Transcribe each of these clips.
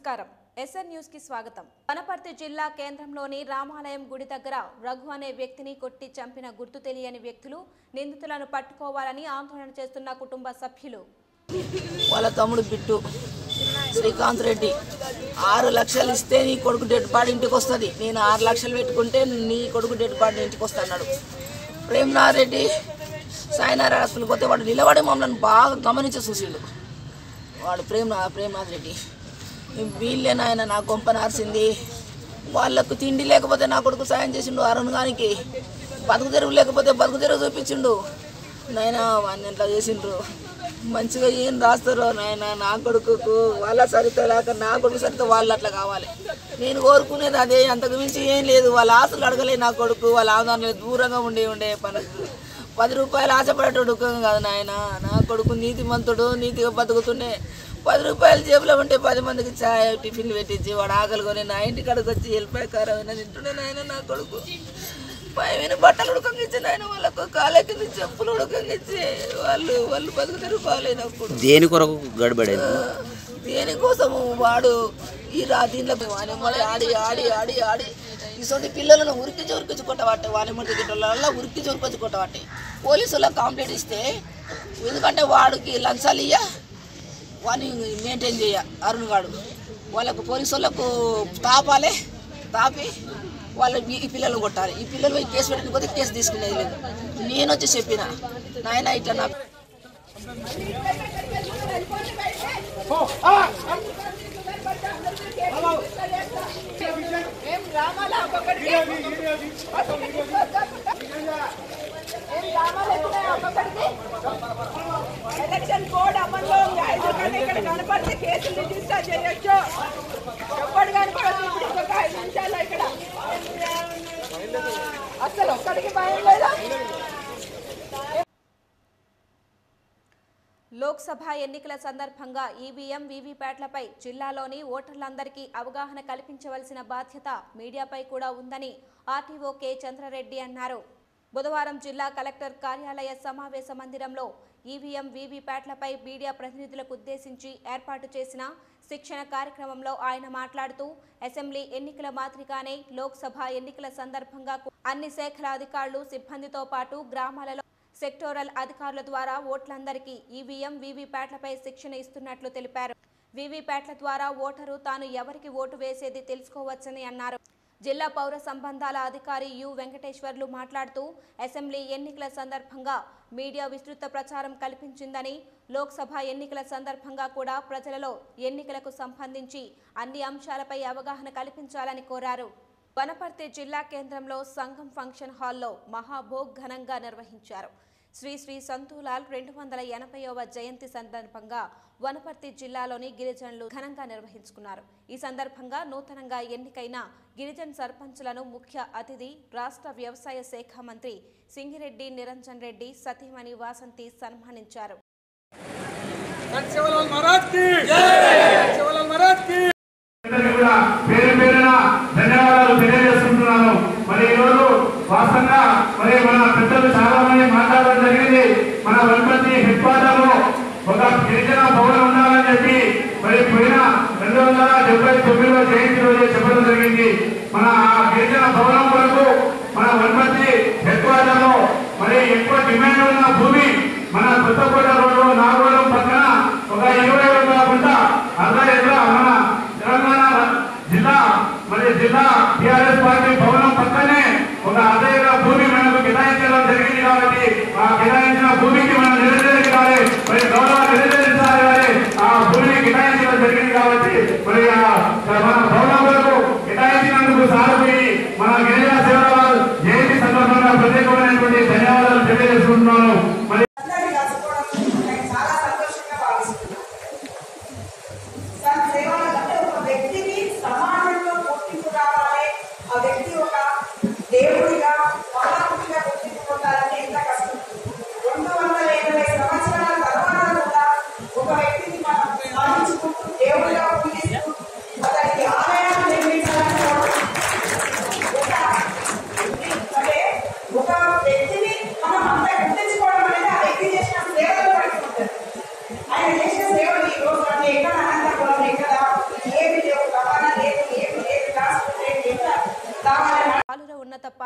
నమస్కారం. ఎస్ఎన్ న్యూస్కి స్వాగతం. వనపర్తి జిల్లా కేంద్రంలోని రామాలయం గుడి దగ్గర రఘు అనే వ్యక్తిని కొట్టి చంపిన గుర్తు తెలియని వ్యక్తులు నిందితులను పట్టుకోవాలని ఆందోళన చేస్తున్న కుటుంబ సభ్యులు. వాళ్ళ తమ్ముడు బిట్టు శ్రీకాంత్ రెడ్డి. ఆరు లక్షలు ఇస్తే నీ కొడుకు డెడ్ బాడీ ఇంటికి వస్తుంది. నేను ఆరు లక్షలు పెట్టుకుంటే నీ కొడుకు డెడ్ బాడీ ఇంటికి వస్తాడు అన్నాడు. ప్రేమ్నాథ్ రెడ్డి సాయినారాయణ హాస్పిటల్కి పోతే వాడు నిలబడి మమ్మల్ని బాగా గమనించి చూసిండు వాడు ప్రేమ ప్రేమనాథ్ రెడ్డి. వీళ్ళే నాయన నా గొంప నార్సింది. వాళ్ళకు తిండి లేకపోతే నా కొడుకు సాయం చేసిండు అరుణ్ గానికి బతుకు తెరువు లేకపోతే బతుకు తెరువు చూపించిండు. నాయన వాడిని ఇంట్లో చేసిండ్రు? మంచిగా ఏం రాస్తారో నాయన నా కొడుకుకు వాళ్ళ సరిత లేక నా కొడుకు సరిత వాళ్ళు అట్లా కావాలి. నేను కోరుకునేది అదే అంతకు మించి ఏం లేదు. వాళ్ళ ఆశలు అడగలే నా కొడుకు వాళ్ళ ఆందోళన దూరంగా ఉండి ఉండే పనులు పది రూపాయలు ఆశపడేటోడు కాదు నాయన. నా కొడుకు నీతిమంతుడు నీతిగా బతుకుతుండే. పది రూపాయలు జేబులో ఉంటే పది మందికి చాయ్ టిఫిన్లు పెట్టించి వాడు ఆకలి కొని నా ఇంటి కడకు వచ్చి వెళ్ళిపోయి కారం తింటుండే నాయన నా కొడుకు. పైన బట్టలు ఉడకంగిచ్చి నాయన వాళ్ళకు కాలే కింద చెప్పులు ఉడకంగిచ్చి వాళ్ళు వాళ్ళు బతుకుతారు బాగాలేనప్పుడు దేని కొరకు గడబడేది? దేనికోసము వాడు ఈ రాత్రిలో వాని మళ్ళీ ఆడి ఆడి ఆడి ఆడి. ఇటువంటి పిల్లలను ఉరికించి ఉరికించి కొట్టబట్టే వాని ముట్టి గిట్టల ఉరికించి ఉరికొచ్చి కొట్టబట్టే. పోలీసులకు కంప్లైంట్ ఇస్తే ఎందుకంటే వాడికి లంచాలు ఇయ్య? వాని మెయింటైన్ చేయ అరుణ్ గాడు వాళ్ళకు పోలీసు వాళ్ళకు తాపాలే తాపి వాళ్ళ ఈ పిల్లలు కొట్టాలి. ఈ పిల్లలు పోయి కేసు పెట్టకపోతే కేసు తీసుకునేది లేదు. నేను వచ్చి చెప్పిన నాయన ఇట్లా నా ఎలక్షన్ కోడ్ అమల్లో ఉంది? ఐదు కన్నా ఇక్కడ కనపడితే కేసులు రిజిస్టర్ చేయొచ్చు. ఎప్పటి కనపడదు? ఇప్పుడు ఇంకొక ఐదు నిమిషాలు ఇక్కడ. అసలు ఒక్కడికి భయం లేదా? లోక్సభ ఎన్నికల సందర్భంగా ఈవీఎం వీవీప్యాట్లపై జిల్లాలోని ఓటర్లందరికీ అవగాహన కల్పించవలసిన బాధ్యత మీడియాపై కూడా ఉందని ఆర్టీఓ కె చంద్రారెడ్డి అన్నారు. బుధవారం జిల్లా కలెక్టర్ కార్యాలయ సమావేశ మందిరంలో ఈవీఎం వీవీప్యాట్లపై మీడియా ప్రతినిధులకు ఉద్దేశించి ఏర్పాటు చేసిన శిక్షణ కార్యక్రమంలో ఆయన మాట్లాడుతూ అసెంబ్లీ ఎన్నికల మాదిరిగానే లోక్సభ ఎన్నికల సందర్భంగా అన్ని శాఖల అధికారులు సిబ్బందితో పాటు గ్రామాలలో సెక్టోరల్ అధికారుల ద్వారా ఓట్లందరికీ ఈవీఎం వీవీప్యాట్లపై శిక్షణ ఇస్తున్నట్లు తెలిపారు. వీవీప్యాట్ల ద్వారా ఓటరు తాను ఎవరికి ఓటు వేసేది తెలుసుకోవచ్చని అన్నారు. జిల్లా పౌర సంబంధాల అధికారి యు వెంకటేశ్వర్లు మాట్లాడుతూ అసెంబ్లీ ఎన్నికల సందర్భంగా మీడియా విస్తృత ప్రచారం కల్పించిందని లోక్సభ ఎన్నికల సందర్భంగా కూడా ప్రజలలో ఎన్నికలకు సంబంధించి అన్ని అంశాలపై అవగాహన కల్పించాలని కోరారు. వనపర్తి జిల్లా కేంద్రంలో సంఘం ఫంక్షన్ హాల్లో మహాభోగ్ ఘనంగా నిర్వహించారు. శ్రీ శ్రీ సంతూలాల్ రెండు వందల ఎనభైవ జయంతి సందర్భంగా వనపర్తి జిల్లాలోని గిరిజనులు ఘనంగా నిర్వహించుకున్నారు. ఈ సందర్భంగా నూతనంగా ఎన్నికైన గిరిజన్ సర్పంచులను ముఖ్య అతిథి రాష్ట్ర వ్యవసాయ శాఖ మంత్రి సింగిరెడ్డి నిరంజన్ రెడ్డి సతీమణి వాసంతి సన్మానించారు. మరి మన పెద్దలు చాలా మన వనపర్తి హెడ్ క్వార్టర్లో ఒక గిరిజన భవనం ఉండాలని చెప్పి మరి పోయిన రెండు వందల డెబ్బై తొమ్మిదిలో జయంతి రోజు చెప్పడం జరిగింది. మన ఆ గిరిజన భవనం కొరకు మన వనపర్తి హెడ్ క్వార్టర్లో మరి ఎక్కువ డిమాండ్ ఉన్న భూమి మన కొత్తకోట రోడ్డు నాగోళం పక్కన ఒక ఇరవై వేల గుంట అర్ధ ఎకరా మన తెలంగాణ జిల్లా మరి జిల్లా టిఆర్ఎస్ పార్టీ భవనం పక్కనే ఒక అర్ధ ఎకరా భూమి మనకు కేటాయించడం జరిగింది కాబట్టి ఆ కేటాయించిన భూమికి మనం నిలదీయాలి మరి గౌరవ నిలదీయించాలి మరి ఆ భూమిని కేటాయించడం జరిగింది కాబట్టి మరి ఆ మన భవనం వరకు కేటాయించినందుకు సాగుపోయి మన గిరిజన సేవల జయంతి సందర్భంగా ప్రత్యేకమైనటువంటి ధన్యవాదాలు తెలియజేసుకుంటున్నాను మరి అందరినీ కలుసుకోవడం నేను చాలా సంతోషంగా భావిస్తున్నాను తన చేసుకుంటున్నాను ఒక వ్యక్తిని సమాజంలో గుర్తింపు రావాలి ఆ వ్యక్తి ఒక దేవుడిగా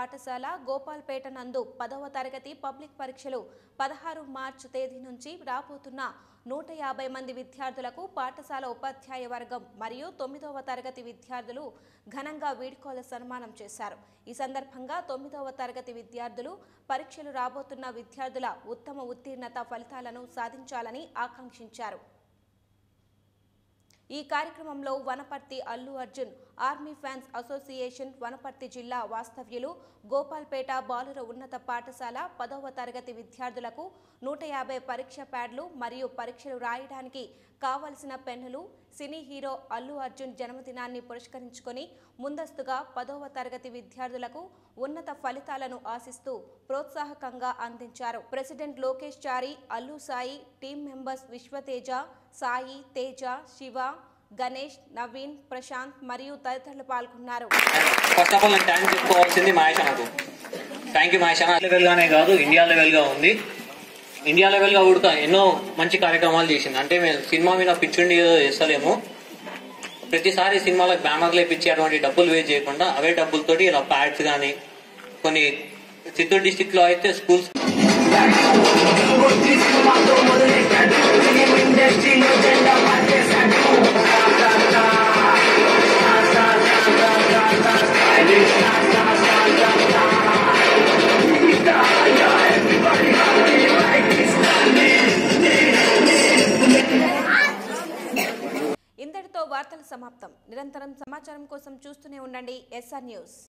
పాఠశాల గోపాల్పేట నందు పదవ తరగతి పబ్లిక్ పరీక్షలు పదహారు మార్చి తేదీ నుంచి రాబోతున్న నూట యాభై మంది విద్యార్థులకు పాఠశాల ఉపాధ్యాయ వర్గం మరియు తొమ్మిదవ తరగతి విద్యార్థులు ఘనంగా వీడ్కోల సన్మానం చేశారు. ఈ సందర్భంగా తొమ్మిదవ తరగతి విద్యార్థులు పరీక్షలు రాబోతున్న విద్యార్థుల ఉత్తమ ఉత్తీర్ణత ఫలితాలను సాధించాలని ఆకాంక్షించారు. ఈ కార్యక్రమంలో Wanaparthy Allu Arjun army fans association Wanaparthy జిల్లా వాస్తవ్యులు గోపాల్పేట బాలుర ఉన్నత పాఠశాల పదవ తరగతి విద్యార్థులకు నూట యాభై పరీక్ష ప్యాడ్లు మరియు పరీక్షలు రాయడానికి కావలసిన పెన్నులు సినీ హీరో అల్లు అర్జున్ జన్మదినాన్ని పురస్కరించుకొని ముందస్తుగా పదవ తరగతి విద్యార్థులకు ఉన్నత ఫలితాలను ఆశిస్తూ ప్రోత్సాహకంగా అందించారు. President Lokesh Chari Allu Sai team members Vishwateja Sai Teja Shiva Ganesh Naveen Prashanth మరియు తదితరులు పాల్గొన్నారు. ఫస్ట్ ఆఫ్ ఆల్ నేను థ్యాంక్స్ చెప్పుకోవాల్సింది మహేష్ అన్నకు. థ్యాంక్ యూ మహేష్ అన్న. లెవెల్ గానే కాదు ఇండియా లెవెల్గా ఉంది. ఇండియా లెవెల్గా కూడా ఎన్నో మంచి కార్యక్రమాలు చేసింది. అంటే మేము సినిమా మీద పిచ్చుండి ఏదో చేస్తలేము. ప్రతిసారి సినిమాలకు బ్యానర్లు ఇప్పించి అటువంటి డబ్బులు వేస్ట్ చేయకుండా అవే డబ్బులతోటి ఇలా ప్యాడ్స్ కానీ కొన్ని చిత్తూరు డిస్టిక్లో అయితే స్కూల్స్ సమాచారం కోసం చూస్తూనే ఉండండి. SR news.